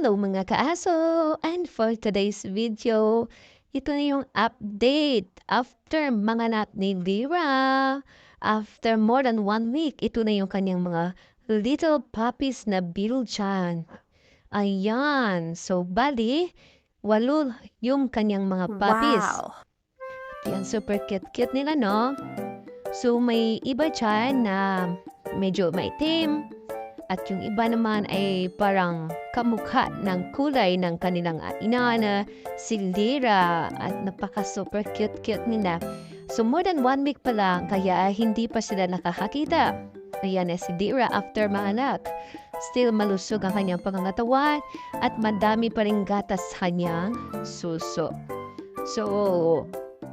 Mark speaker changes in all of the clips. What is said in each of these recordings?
Speaker 1: Hello mga kaaso! And for today's video, ito na yung update after mga anak ni Lira. After more than one week, ito na yung kanyang mga little puppies na bilchan. Ayan. So, bali, walo yung kanyang mga puppies.
Speaker 2: Wow.
Speaker 1: Yan, super cute-cute nila, no? So, may iba dyan na medyo maitim. At yung iba naman ay parang kamukha ng kulay ng kanilang ina na si Lira. At napaka-super cute-cute nila. So, more than one week pa lang, kaya hindi pa sila nakakakita. Ayan na si Lira after maanak. Still malusog ang kanyang pangangatawan at madami pa rin gatas kanyang suso. So,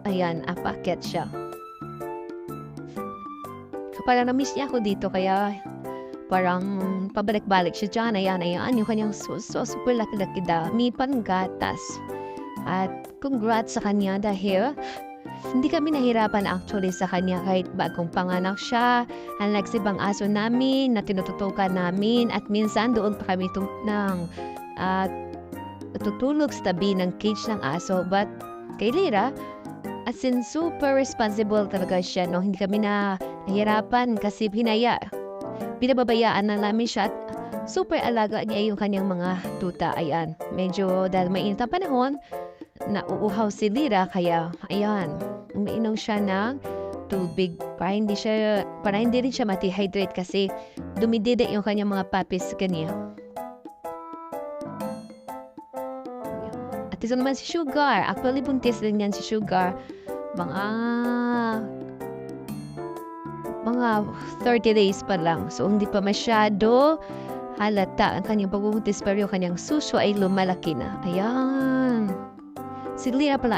Speaker 1: ayan, apaket siya. Parang na-miss niya ako dito, kaya parang pabalik-balik siya dyan. Ayan, ayan, yung kanyang suso, super laki-laki dami gatas. At congrats sa kanya dahil hindi kami nahirapan actually sa kanya kahit bagong panganak siya. Unlike sa ibang aso namin na tinututukan namin at minsan doon pa kami ng at tutulog sa tabi ng cage ng aso. But kay Lira, as in super responsible talaga siya. No? Hindi kami na nahirapan kasi hinaya. Pinababayaan na namin siya at super alaga niya yung kanyang mga tuta. Ayan, medyo dahil mainit ang panahon, nauuhaw si Lira kaya ayan, umiinom siya ng tubig para hindi siya para hindi rin siya mati-hydrate kasi dumidide yung kanyang mga puppies kanya. At ito naman si Sugar. Actually, buntis din yan si Sugar. Mga mga 30 days pa lang. So, hindi pa masyado halata ang kanyang pagbubuntis pero yung kanyang suso ay lumalaki na. Ayan. Si Lira pala